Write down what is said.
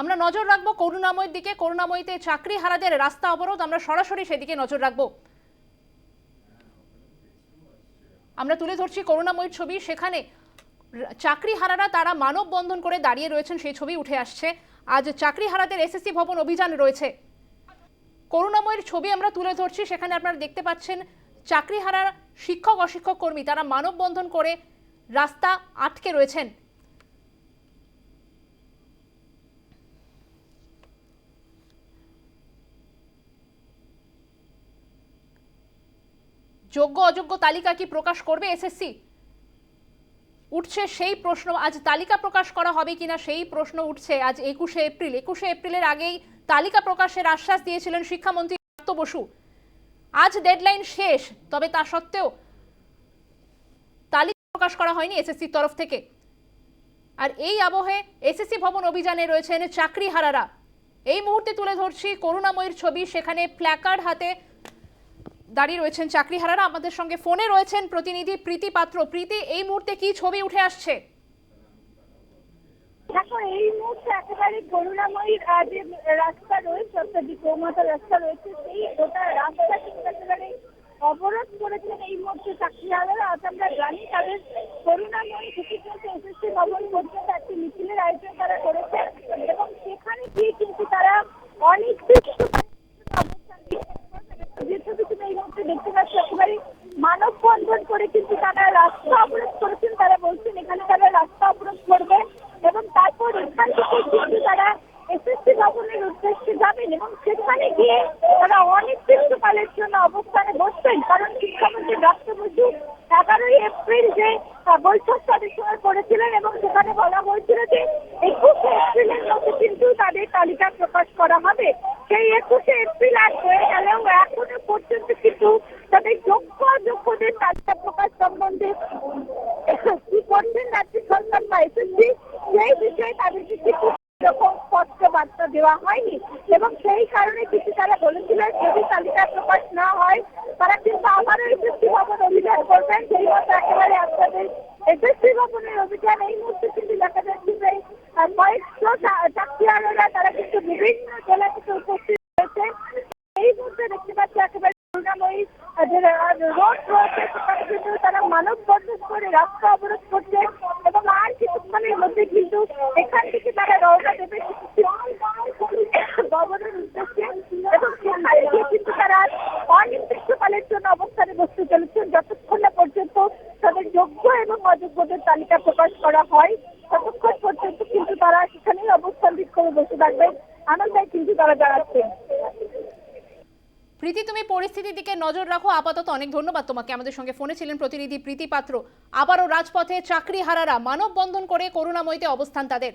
আমরা নজর রাখব করুণাময়ের দিকে, করুণাময়ীতে চাকরি হারাদের রাস্তা অবরোধ, আমরা সরাসরি সেদিকে নজর রাখব। আমরা তুলে ধরছি করুণাময়ীর ছবি, সেখানে চাকরি হারারা তারা মানববন্ধন করে দাঁড়িয়ে রয়েছেন, সেই ছবি উঠে আসছে। আজ চাকরি হারাদের এসএসসি ভবন অভিযান রয়েছে। করুণাময়ের ছবি আমরা তুলে ধরছি, সেখানে আপনারা দেখতে পাচ্ছেন চাকরি হারার শিক্ষক, অশিক্ষক কর্মী, তারা মানববন্ধন করে রাস্তা আটকে রয়েছেন। যোগ্য, অযোগ্য তালিকা কি প্রকাশ করবে এসএসসি উঠছে সেই প্রশ্ন, আজ তালিকা প্রকাশ করা হবে কিনা সেই প্রশ্ন উঠছে আজ একুশে এপ্রিল। একুশে এপ্রিলের আগেই তালিকা প্রকাশের আশ্বাস দিয়েছিলেন শিক্ষামন্ত্রী ব্রাত্য বসু। আজ ডেডলাইন শেষ, তবে তা সত্ত্বেও তালিকা প্রকাশ করা হয়নি এসএসসির তরফ থেকে। আর এই আবহে এসএসসি ভবন অভিযানে রয়েছেন চাকরি হারারা এই মুহূর্তে তুলে ধরছি করুণাময়ীর ছবি, সেখানে প্ল্যাকার্ড হাতে দাঁড়িয়ে রয়েছেন চাকরিহারারা। আমাদের সঙ্গে ফোনে রয়েছেন প্রতিনিধি প্রীতি পাত্র। প্রীতি, এই মুহূর্তে কি ছবি উঠে আসছে? দেখো, এই মুহূর্তে একেবারে করুণাময়ীর যে রাস্তা রয়েছে, অর্থাৎ যে গৌমাতা রাস্তা রয়েছে, সেই গোটা রাস্তা কিন্তু একেবারে অবরোধ করেছেন এই মুহূর্তে চাকরি চাকরিহারারা। আজ আমরা জানি তাদের করুণাময়ী থেকে এসএসসি ভবন পর্যন্ত একটি মিছিলের আয়োজন তারা করেছে এবং সেখানে গিয়ে কিন্তু তারা অনির্দিষ্ট অবস্থান নিয়েছে। যে ছবি তুমি এই মুহূর্তে দেখতে পাচ্ছ, একেবারে মানববন্ধন করে কিন্তু তারা রাস্তা অবরোধ করেছেন। তারা বলছেন, এখানে তারা রাস্তা অবরোধ করবে এবং তারপর এখান থেকে কিন্তু তারা এসএসসি ভবনের উদ্দেশ্যে যাবেন এবং সেখানে গিয়ে তারা অনির্দিষ্টকালের জন্য অবস্থানে বসবেন। কারণ শিক্ষামন্ত্রী ডক্টর বসু এগারোই এপ্রিল যে বৈঠক তাদের সঙ্গে করেছিলেন এবং সেখানে বলা হয়েছিল যে একুশে এপ্রিলের মধ্যে কিন্তু তাদের তালিকা প্রকাশ করা হবে। সেই একুশে এপ্রিল আর হয়ে গেলেও এখনও পর্যন্ত কিন্তু তাদের যোগ্য অযোগ্যদের তালিকা প্রকাশ সম্বন্ধে কি করছেন, রাজ্য সরকার বা এসএসসি, সেই বিষয়ে তাদেরকে কিছু রকম স্পষ্ট বার্তা দেওয়া হয়নি। এবং সেই কারণে কিন্তু তারা বলেছিলেন যদি তালিকা প্রকাশ না হয়, তারা কিন্তু আবারও এসএসসি ভবন অভিযান করবেন। সেই মতো একেবারে আপনাদের এসএসসি ভবনের অভিযান এই মুহূর্তে কিন্তু দেখা যাচ্ছে যে কয়েকশো চা- চাকরিহারারা তারা কিন্তু বিভিন্ন জেলা থেকে উপস্থিত হয়েছে এই মুহূর্তে দেখতে পাচ্ছি একেবারে করুণাময়ী আহ, যে রোড রয়েছে সেখানে কিন্তু তারা মানববন্ধন করে রাস্তা অবরোধ করছে এবং আর কিছুক্ষণের মধ্যে কিন্তু এখান থেকে তারা রওনা দেবে। ভবনের উদ্দেশ্যে এবং কিন্তু তারা অনির্দিষ্টকালের জন্য অবস্থানে বসতে চলেছেন যতক্ষণ না পর্যন্ত তাদের যোগ্য এবং অযোগ্যদের তালিকা প্রকাশ করা হয়, ততক্ষণ পর্যন্ত কিন্তু তারা সেখানেই অবস্থান করে বসে থাকবেন আনন্দায় কিন্তু তারা জানাচ্ছেন প্রীতি, তুমি পরিস্থিতির দিকে নজর রাখো। আপাতত অনেক ধন্যবাদ তোমাকে। আমাদের সঙ্গে ফোনে ছিলেন প্রতিনিধি প্রীতি পাত্র। আবারও রাজপথে চাকরি হারারা, মানববন্ধন করে করুণাময়ীতে অবস্থান তাদের।